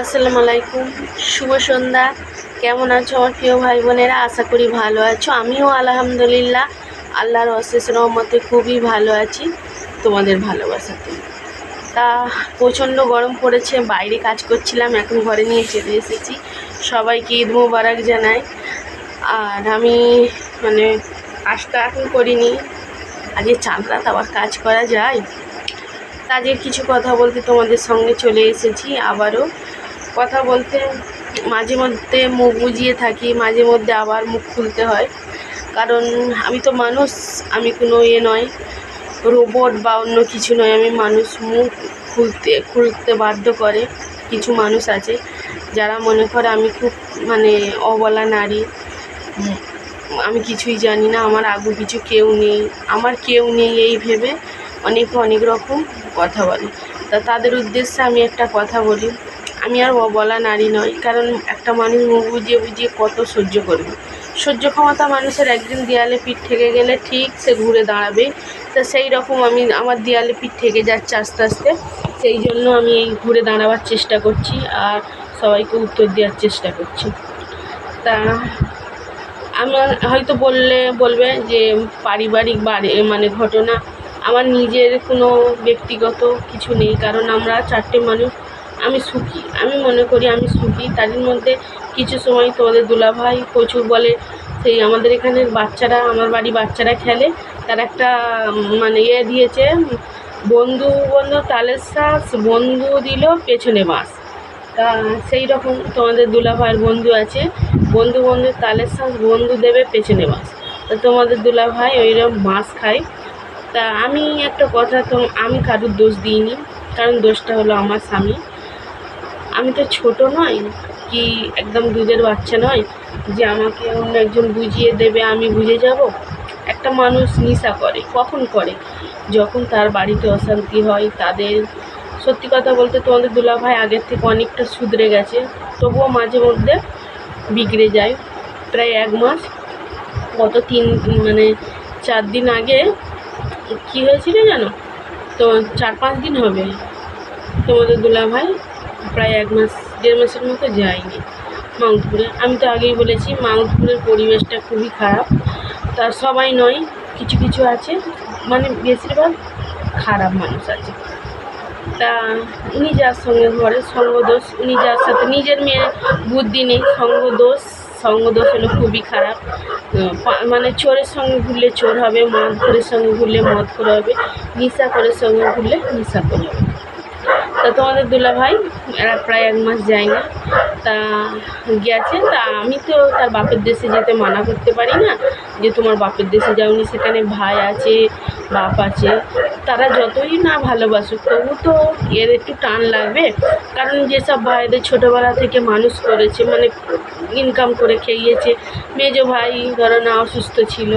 আসসালামু আলাইকুম। শুভ সন্ধ্যা। কেমন আছো আমার প্রিয় ভাই বোনেরা? আশা করি ভালো আছো। আমিও আলহামদুলিল্লাহ, আল্লাহর অশেষ রহমতে খুবই ভালো আছি, তোমাদের ভালোবাসাতে। তা, প্রচণ্ড গরম পড়েছে, বাইরে কাজ করছিলাম, এখন ঘরে নিয়ে চলে এসেছি। সবাইকে ঈদ মোবারক জানাই। আর আমি মানে কাজটা এখন করিনি। আগে চাঁদ রাত, আবার কাজ করা যায়। কাজের কিছু কথা বলতে তোমাদের সঙ্গে চলে এসেছি আবারও। কথা বলতে মাঝে মধ্যে মুখ বুজিয়ে থাকি, মাঝে মধ্যে আবার মুখ খুলতে হয়। কারণ আমি তো মানুষ, আমি কোনো ইয়ে নয় রোবট বা অন্য কিছু নয় আমি মানুষ, মুখ খুলতে খুলতে বাধ্য করে কিছু মানুষ আছে যারা মনে করে আমি খুব মানে অবলা নারী। আমি কিছুই জানি না, আমার আগু কিছু কেউ নেই, আমার কেউ নেই এই ভেবে অনেকে অনেক রকম কথা বলে। তা তাদের উদ্দেশ্যে আমি একটা কথা বলি। আমি আর অবলা নারী নয় কারণ একটা মানুষ মুখ বুঝিয়ে বুঝিয়ে কত সহ্য করবে। সহ্য ক্ষমতা মানুষের একদিন দেয়ালে পিঠ থেকে গেলে ঠিক সে ঘুরে দাঁড়াবে। তা সেই রকম আমি আমার দেয়ালে পিঠ থেকে যাচ্ছে আস্তে আস্তে। সেই জন্য আমি এই ঘুরে দাঁড়াবার চেষ্টা করছি আর সবাইকে উত্তর দেওয়ার চেষ্টা করছি। তা আমার হয়তো বললে, বলবে যে পারিবারিক বাড়ি মানে ঘটনা। আমার নিজের কোনো ব্যক্তিগত কিছু নেই, কারণ আমরা চারটে মানুষ আমি সুখী। আমি মনে করি আমি সুখী। তাদের মধ্যে কিছু সময় তোমাদের দুলাভাই প্রচুর বলে সেই আমাদের এখানের বাচ্চারা, আমার বাড়ি বাচ্চারা খেলে। তার একটা মানে ইয়ে দিয়েছে, বন্ধু বন্ধু তালের শ্বাস বন্ধু দিল পেছনে বাঁশ তা সেই রকম তোমাদের দুলাভাইয়ের বন্ধু আছে। বন্ধু বন্ধু তালের শ্বাস বন্ধু দেবে পেছনে বাঁশ তা তোমাদের দুলাভাই ওইরকম বাঁশ খায়। তা আমি একটা কথা তো, আমি কারুর দোষ দিইনি। কারণ দোষটা হলো আমার স্বামী। আমি তো ছোট নয়, কি একদম দুধের বাচ্চা নয়, যে আমাকে অন্য একজন বুঝিয়ে দেবে আমি বুঝে যাব? একটা মানুষ নিশা করে, কখন করে? যখন তার বাড়িতে অশান্তি হয়, তাদের, সত্যি কথা বলতে তোমাদের দুলাভাই আগের থেকে অনেকটা শুধরে গেছে, তবুও মাঝে মধ্যে বিগড়ে যায়। প্রায় এক মাস, গত তিন মানে চার দিন আগে, কী হয়েছিল জানো? তো চার পাঁচ দিন হবে, তোমাদের দুলাভাই প্রায় এক মাস, দেড় মাসের মতো যায়নি মাউন্টপুরে। আমি তো আগেই বলেছি, মাউন্টপুরের পরিবেশটা খুবই খারাপ। তা সবাই নয়, কিছু কিছু আছে মানে বেশিরভাগ খারাপ মানুষ আছে। তা উনি যার সঙ্গে ঘরে সঙ্গদোষ, উনি যার সাথে নিজের মেয়ের বুদ্ধি নেই, সঙ্গদোষ সঙ্গদোষ হলো খুবই খারাপ। মানে চোরের সঙ্গে ঘুরলে চোর হবে মদ খোরের সঙ্গে ঘুরলে মদ করে হবে, নিশা করে সঙ্গে ঘুরলে নিশা করে হবে। তা তোমাদের দুলা ভাই, এরা প্রায় এক মাস যায় না তা গেছে তা আমি তো তার বাপের দেশে যেতে মানা করতে পারি না, যে তোমার বাপের দেশে যাওনি, সেখানে ভাই আছে, বাপ আছে। তারা যতই না ভালোবাসুক, তবু তো এর একটু টান লাগবে। কারণ যেসব ভাইদের ছোটোবেলা থেকে মানুষ করেছে মানে ইনকাম করে খেয়েছে, মেজো ভাই ধরো না অসুস্থ ছিল,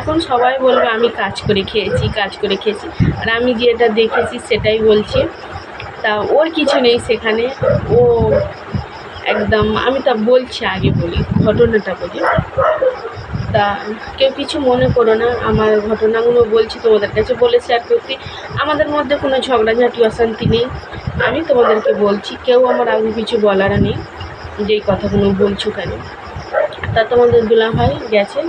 এখন সবাই বলবে, আমি কাজ করে খেয়েছি, কাজ করে খেয়েছি। আর আমি যেটা দেখেছি, সেটাই বলছি। তা ওর কিছু নেই সেখানে। ও একদম, আমি তা বলছি, আগে বলি, ঘটনাটা বলি। তা কেউ কিছু মনে করো না, আমার ঘটনাগুলো বলছি, তোমাদের কাছে বলে শেয়ার করতে আমাদের মধ্যে কোনো ঝগড়াঝাটি, অশান্তি নেই। আমি তোমাদেরকে বলছি, কেউ আমার আগে কিছু বলার নেই, যেই কথাগুলো বলছো কেন। তা তোমাদের দুলাভাই গেছে,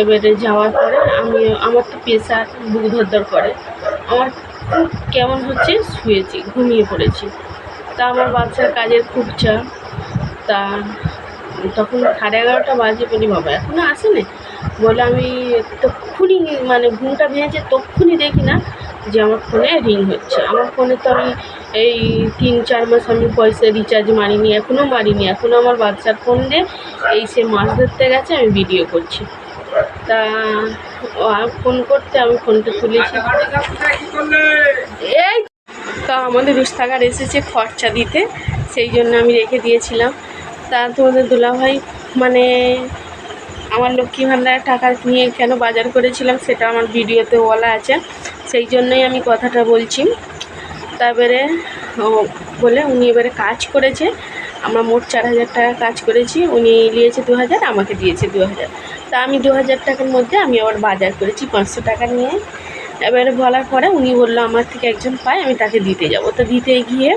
এবারে যাওয়ার পরে আমি, আমার তো প্রেশার বুক ধরধর করে। আমার কেমন হচ্ছে? শুয়েছি, ঘুমিয়ে পড়েছি। তা আমার বাচ্চার কাজের খুব চাপ তা তখন সাড়ে এগারোটা বাজে বলি, বাবা এখনও আসেনি? বলে, আমি তক্ষুনি মানে ঘুমটা ভেঙেছে, তক্ষুনি দেখি না যে আমার ফোনে রিং হচ্ছে। আমার ফোনে তো আমি এই তিন, চার মাস আমি পয়সা রিচার্জ মারিনি এখনও মারিনি। এখনও আমার বাচ্চার ফোন দিয়ে এই সে মাছ ধরতে গেছে, আমি ভিডিও করছি। তা ফোন করতে আমি ফোনটা তুলেছি। এই তা আমাদের রুস্তাগার এসেছে খরচা দিতে, সেই জন্য আমি রেখে দিয়েছিলাম। তা তোমাদের দুলাভাই মানে আমার লক্ষ্মী ভাণ্ডারের টাকা নিয়ে কেন বাজার করেছিলাম সেটা আমার ভিডিওতে বলা আছে, সেই জন্যই আমি কথাটা বলছি। তারপরে বলে উনি এবারে কাজ করেছে, আমরা মোট চার হাজার টাকা কাজ করেছি, উনি নিয়েছে দু হাজার, আমাকে দিয়েছে দু হাজার। তা আমি দু হাজার টাকার মধ্যে আমি আবার বাজার করেছি, পাঁচশো টাকা নিয়ে। এবারে বলার পরে উনি বলল, আমার থেকে একজন পায়, আমি তাকে দিতে যাব। তো দিতে গিয়ে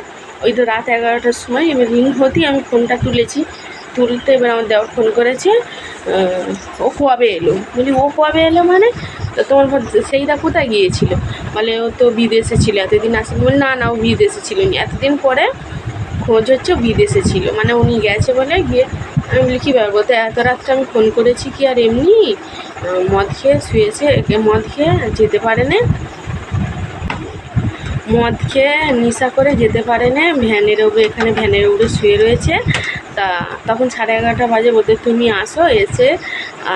ওই তো রাত এগারোটার সময় এবার রিং হতেই আমি ফোনটা তুলেছি। তুলতে এবার আমার দেওয়ার ফোন করেছে ও কবে এলো। বলি ও কবে এলো মানে? তো তোমার সেইটা কোথায় গিয়েছিল? বলে, ও তো বিদেশে ছিল, এতদিন আসেনি। বলি, না না, ও বিদেশে ছিল নি। এতদিন পরে খোঁজ হচ্ছে বিদেশে ছিল। মানে উনি গেছে বলে গিয়ে আমি বলি, কী ব্যাপার বলতে, এত রাত্রে আমি ফোন করেছি কি আর এমনি? মদ খেয়ে শুয়েছে মদ খেয়ে যেতে পারে না। মদ খেয়ে নিশা করে যেতে পারে না, ভ্যানের উপরে এখানে ভ্যানের উপরে শুয়ে রয়েছে। তা তখন সাড়ে এগারোটা বাজে, বলতে, তুমি আসো, এসে,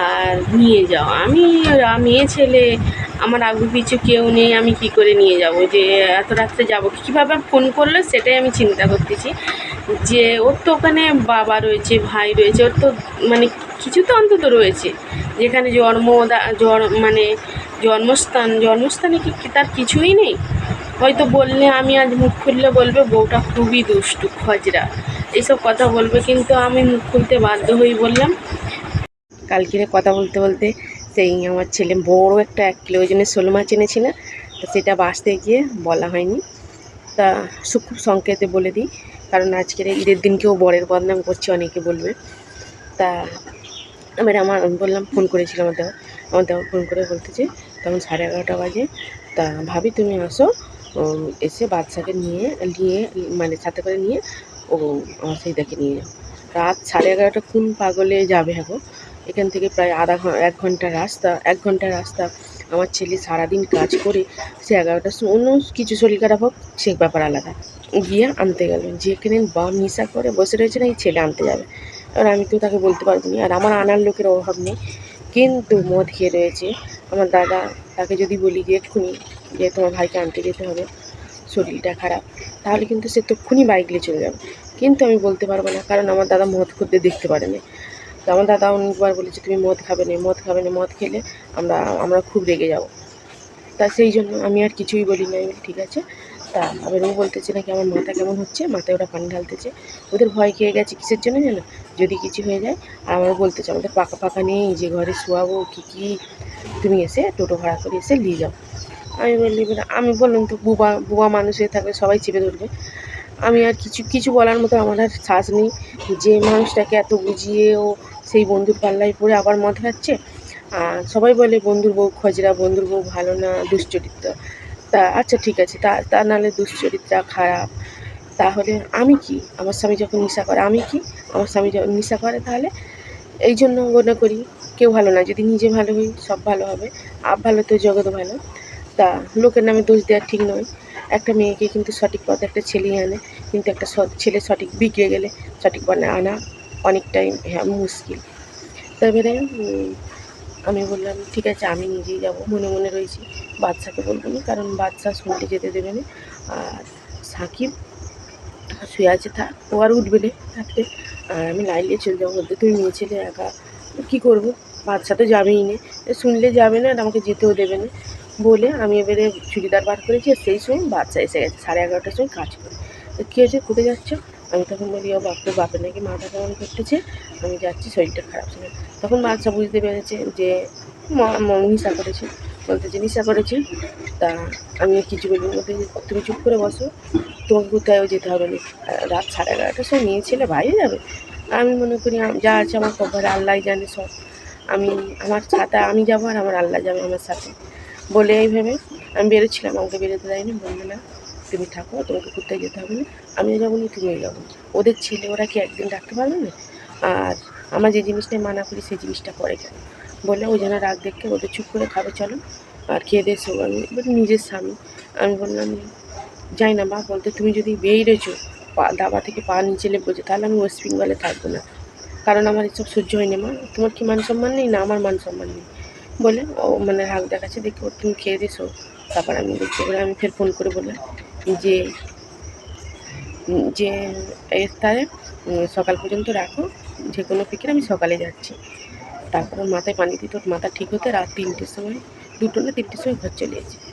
আর নিয়ে যাও। আমি মেয়ে ছেলে, আমার আগু পিছু কেউ নেই, আমি কি করে নিয়ে যাব? যে এত রাত্রে যাব কীভাবে ফোন করল, সেটাই আমি চিন্তা করতেছি। যে ওর তো ওখানে বাবা রয়েছে, ভাই রয়েছে, ওর তো মানে কিছু তো অন্তত রয়েছে। যেখানে জন্ম মানে জন্মস্থান, জন্মস্থানে কি তার কিছুই নেই? হয়তো বললে আমি আজ মুখ খুললে বলবে, বউটা খুবই দুষ্টু, খজরা। এইসব কথা বলবে, কিন্তু আমি মুখ খুলতে বাধ্য হয়ে বললাম। কালকেরে কথা বলতে বলতে সেই আমার ছেলে বড় একটা এক কিলো ওজনের শোল মাছ এনেছি না তো সেটা বাঁচতে গিয়ে বলা হয়নি। তা সূক্ষ্ম সংকেতে বলে দিই। কারণ আজকের ঈদের দিনকেও বরের বদনাম করছে অনেকে বলবে। তা এবার আমার, আমি বললাম ফোন করেছিল আমার দেওয়া আমার দেওয়া ফোন করে বলতেছে, তখন সাড়ে এগারোটা বাজে। তা ভাবি, তুমি আসো এসে বাচ্চাকে নিয়ে নিয়ে মানে সাথে করে নিয়ে, ও আমার সেইটাকে নিয়ে যাও। রাত সাড়ে এগারোটা কোন পাগলে যাবে হ্যাঁ? এখান থেকে প্রায় আধা ঘণ্টা এক ঘণ্টার রাস্তা, এক ঘণ্টার রাস্তা। আমার ছেলে সারাদিন কাজ করে, সে এগারোটার সময় অন্য কিছু শরীর খারাপ হোক, সে ব্যাপার আলাদা। গিয়ে আনতে গেল। যেখানে বাম নিশা করে, বসে রয়েছে না এই ছেলে আনতে যাবে। এবার আমি তো তাকে বলতে পারব না। আর আমার আনার লোকের অভাব নেই। কিন্তু মদ খেয়ে রয়েছে। আমার দাদা তাকে যদি বলি যে এক্ষুনি যে তোমার ভাইকে আনতে যেতে হবে, শরীরটা খারাপ, তাহলে কিন্তু সে তক্ষুনি বাইক নিয়ে চলে যাবে। কিন্তু আমি বলতে পারব না, কারণ আমার দাদা মদ করতে দেখতে পারে না তো আমার দাদা অনেকবার বলেছে, তুমি মদ খাবে না, মদ খাবে না, মদ খেলে আমরা আমরা খুব রেগে যাব। তা সেই জন্য আমি আর কিছুই বলি না ঠিক আছে। তা আবার ও বলতেছে নাকি, আমার মাথা কেমন হচ্ছে? মাথায় ওরা পানি ঢালতেছে। ওদের ভয় খেয়ে গেছে কিসের জন্য জানো? যদি কিছু হয়ে যায়, আর আমার বলতেছে, আমাদের পাকা পাকা নেই, যে ঘরে শোয়াবো, কী কী, তুমি এসে টোটো ভাড়া করে এসে নিয়ে যাও। আমি বললি, আমি বললাম তো, বুবা বুবা মানুষ হয়ে থাকলে সবাই চেপে ধরবে। আমি আর কিছু কিছু বলার মতো আমার আর শ্বাস নেই। যে মানুষটাকে এত বুঝিয়ে ও সেই বন্ধুর পাল্লায় পড়ে আবার মদ খাচ্ছে সবাই বলে বন্ধুর বউ খজরা, বন্ধুর বউ ভালো না, দুশ্চরিত্র। তা আচ্ছা ঠিক আছে, তা তা নাহলে দুশ্চরিত্রা খারাপ। তাহলে আমি কি? আমার স্বামী যখন নেশা করে, আমি কি? আমার স্বামী যখন নেশা করে তাহলে এই জন্য মনে করি কেউ ভালো না, যদি নিজে ভালো হই সব ভালো হবে, আপ ভালো তো জগৎ ভালো। তা লোকের নামে দোষ দেওয়া ঠিক নয়। একটা মেয়েকে কিন্তু সঠিক পথে একটা ছেলেই আনে, কিন্তু একটা ছেলে সঠিক বিগড়ে গেলে সঠিক পথে আনা অনেকটাই হ্যাঁ মুশকিল। তারপরে আমি বললাম, ঠিক আছে, আমি নিজেই যাব। মনে মনে রয়েছি বাচ্চাকে বলব না, কারণ বাচ্চা শুনতে যেতে দেবে না। আর সাকিব শুয়ে আছে, থাক, ও আর উঠবে না থাকলে আর আমি লাইলে চলে যাব, বলতে তুমি মেয়ে ছেলে, একা, কী করব? বাচ্চা তো যাবেই না। শুনলে যাবে না আর আমাকে যেতেও দেবে না। বলে আমি এবারে চুড়িদার বার করেছি সেই সময় বাচ্চা এসে গেছে, সাড়ে এগারোটার সময় কাজ করে। তো কী হয়েছে? কোথায় যাচ্ছ? আমি তখন বলি, ও বাপরে বাপের নাকি মাথা কেমন করতেছে। আমি যাচ্ছি, শরীরটা খারাপ ছিল। তখন বাচ্চা বুঝতে পেরেছে যে নেশা করেছে। বলতেছে নেশা করেছে, তা আমি কিছু বলি বলতে তুমি চুপ করে বসো, তোমাকে কোথাও যেতে হবে না। রাত সাড়ে এগারোটার সময় মেয়ে ছেলে বাইরে যাবে। আমি মনে করি যা আছে আমার খবর আল্লাহ জানে সব। আমি, আমার সাথে আমি যাব আর আমার আল্লাহ যাবে আমার সাথে। বলে এইভাবে আমি বেরোচ্ছিলাম, আমাকে বেরোতে দেয়নি। বলবে না তুমি থাকো, তোমাকে কোথায় যেতে হবে না। আমিও যাব না, তুমিও যাব। ওদের ছেলে, ওরা কি একদিন রাখতে পারবে না? আর আমার যে জিনিসটাই মানা করি, সেই জিনিসটা করে কেন বলে ওই জন্য রাগ দেখে ওদের চুপ করে খাবে, চলো। আর খেয়ে দিয়ে শোবো আমি নিজের স্বামী। আমি বললাম, যাই না, মা, বলতে তুমি যদি বেরিয়েছো পা, দাবা থেকে পা নিচে লেপেছো তাহলে আমি ওয়েস্ট বেঙ্গলে থাকব না। কারণ আমার এসব সহ্য হয়নি মা। তোমার কি মান সম্মান নেই? না, আমার মান সম্মান নেই। বলে, ও মানে রাগ দেখাচ্ছে, দেখি ও তুমি খেয়ে দিছো। তারপর আমি দেখছি এবারে আমি ফের ফোন করে বললাম যে যে এর তারে সকাল পর্যন্ত রাখো, যে কোনো ফিকির আমি সকালে যাচ্ছি। তারপর মাথায় পানি দিতে মাথা ঠিক হতে রাত তিনটের সময়, দুটো না তিনটের সময় ঘর চলে এসেছে।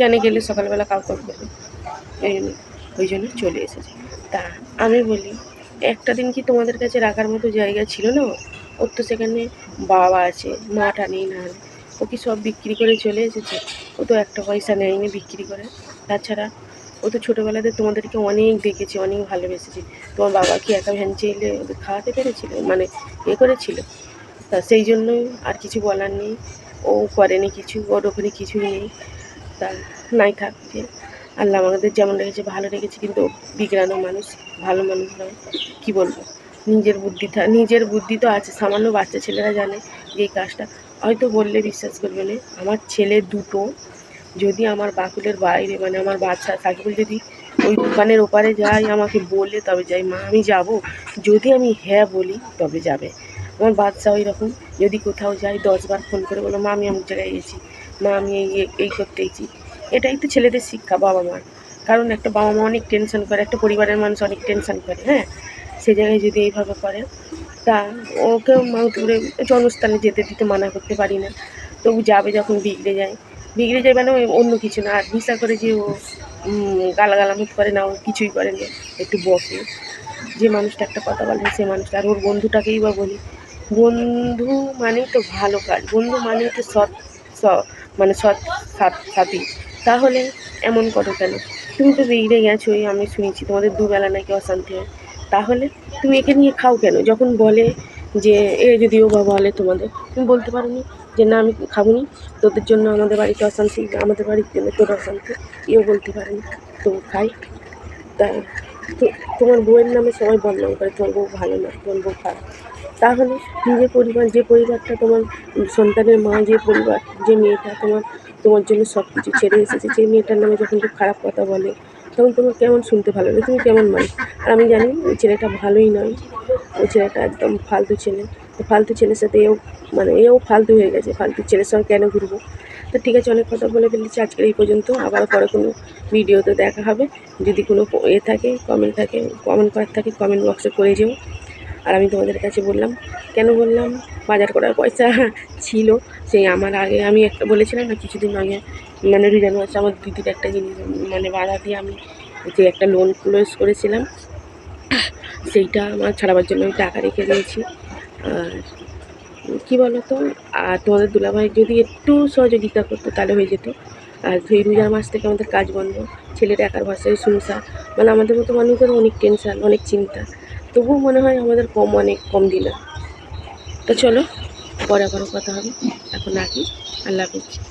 জানে গেলে সকালবেলা কাউ কাউ করবে এই ওই জন্য চলে এসেছে। তা আমি বলি, একটা দিন কি তোমাদের কাছে রাখার মতো জায়গা ছিল না? ওর? তো সেখানে বাবা আছে মাটা নেই না ও কি সব বিক্রি করে চলে এসেছে? ও তো একটা পয়সা নেয়নি বিক্রি করে। তাছাড়া ও তো ছোটোবেলাতে তোমাদেরকে অনেক দেখেছি, অনেক ভালোবেসেছি। তোমার বাবা কি একা ভ্যান চাইলে ওদের খাওয়াতে পেরেছিল? মানে এ করেছিল? তা সেই জন্যই আর কিছু বলার নেই। ও করেনি কিছু, ওর ওখানে কিছুই নেই। তা নাই থাকছে আল্লাহ আমাদের যেমন রেখেছে, ভালো রেখেছে, কিন্তু বিগড়ানো মানুষ, ভালো মানুষ নয়। কী বলব? নিজের বুদ্ধি নিজের বুদ্ধি তো আছে, সামান্য বাচ্চা ছেলেরা জানে যে এই কাজটা। হয়তো বললে বিশ্বাস করবে না, আমার ছেলে দুটো, যদি আমার বাকুলের বাইরে মানে আমার বাচ্চা সাকিবুল যদি ওই দোকানের ওপারে যাই আমাকে বললে তবে যাই। মা, আমি যাব। যদি আমি হ্যাঁ বলি, তবে যাবে। আমার বাচ্চা ওই রকম যদি কোথাও যাই, দশবার ফোন করে বলো, মা, আমি অমুক জায়গায় গেছি। মা, আমি এই, এই- এই করতে গেছি এটাই তো ছেলেদের শিক্ষা বাবা মার কারণ একটা বাবা মা অনেক টেনশন করে, একটা পরিবারের মানুষ অনেক টেনশন করে হ্যাঁ? সে জায়গায় যদি এইভাবে করে, তা ওকে মা দূরে জন্মস্থানে যেতে দিতে মানা করতে পারি না। তবু যাবে যখন বিগড়ে যায়। বিগড়ে যায় মানে অন্য কিছু না। আর ভিসা করে যে ও গালাগালামত করে না, ও কিছুই করে না। একটু বকে। যে মানুষটা একটা কথা বলে সে মানুষটা। আর ওর বন্ধুটাকেই বা বলি। বন্ধু মানেই তো ভালো কাজ। বন্ধু মানেই তো সৎ, স- মানে সৎ সাথী। তাহলে এমন করো কেন? তুমি তো বিগড়ে গেছোই, আমি শুনেছি। তোমাদের দুবেলা নাকি অশান্তি হয়। তাহলে তুমি একে নিয়ে খাও কেন? যখন বলে যে, এ যদিও বা বলে তোমাদের, তুমি বলতে পারো নি যে, না, আমি খাব নি তোদের জন্য আমাদের বাড়িতে অশান্তি, আমাদের জন্য তোর অশান্তি। এও বলতে পারেনি। তো খাই। তা, তো তোমার বউয়ের নামে সবাই বদনাম করে, তোমার বউ ভালো না, তোমার বউ খারাপ। তাহলে নিজের পরিবার, যে পরিবারটা তোমার সন্তানের মা, যে পরিবার, যে মেয়েটা তোমার তোমার জন্য সব কিছু ছেড়ে এসেছে সেই মেয়েটার নামে যখন খুব খারাপ কথা বলে তখন তোমার কেমন শুনতে ভালো লাগে? তুমি কেমন মানে? আর আমি জানি ওই ছেলেটা ভালোই নয়। ওই ছেলেটা একদম ফালতু ছেলে। ফালতু ছেলের সাথে এও মানে এও ফালতু হয়ে গেছে। ফালতু ছেলের সঙ্গে কেন ঘুরবো? তো ঠিক আছে, অনেক কথা বলে ফেলেছি। আজকের এই পর্যন্ত। আবার পরে কোনো ভিডিওতে দেখা হবে। যদি কোনো এ থাকে কমেন্ট থাকে কমেন্ট করার থাকে কমেন্ট বক্সে করে যেও। আর আমি তোমাদের কাছে বললাম, কেন বললাম? বাজার করার পয়সা ছিল, সেই আমার আগে আমি একটা বলেছিলাম না, কিছুদিন আগে মানে রিটার্ন মাসে আমার দিদির একটা জিনিস মানে বাধা দিয়ে আমি যে একটা লোন ক্লোজ করেছিলাম, সেইটা আমার ছাড়াবার জন্য আমি টাকা রেখে দিয়েছি। আর কী বলো তো আর তোমাদের দুলাভাই যদি একটু সহযোগিতা করতো, তাহলে হয়ে যেত। আর সেই রোজার মাস থেকে আমাদের কাজ বন্ধ, ছেলের একার ভাষায় সংসার মানে আমাদের মতো মানুষদের অনেক টেনশান, অনেক চিন্তা। তবুও মনে হয় আমাদের কম অনেক, কম দিন। তো চলো, পরে আবারও কথা হবে। এখন রাখি। আল্লাহ হাফিজ।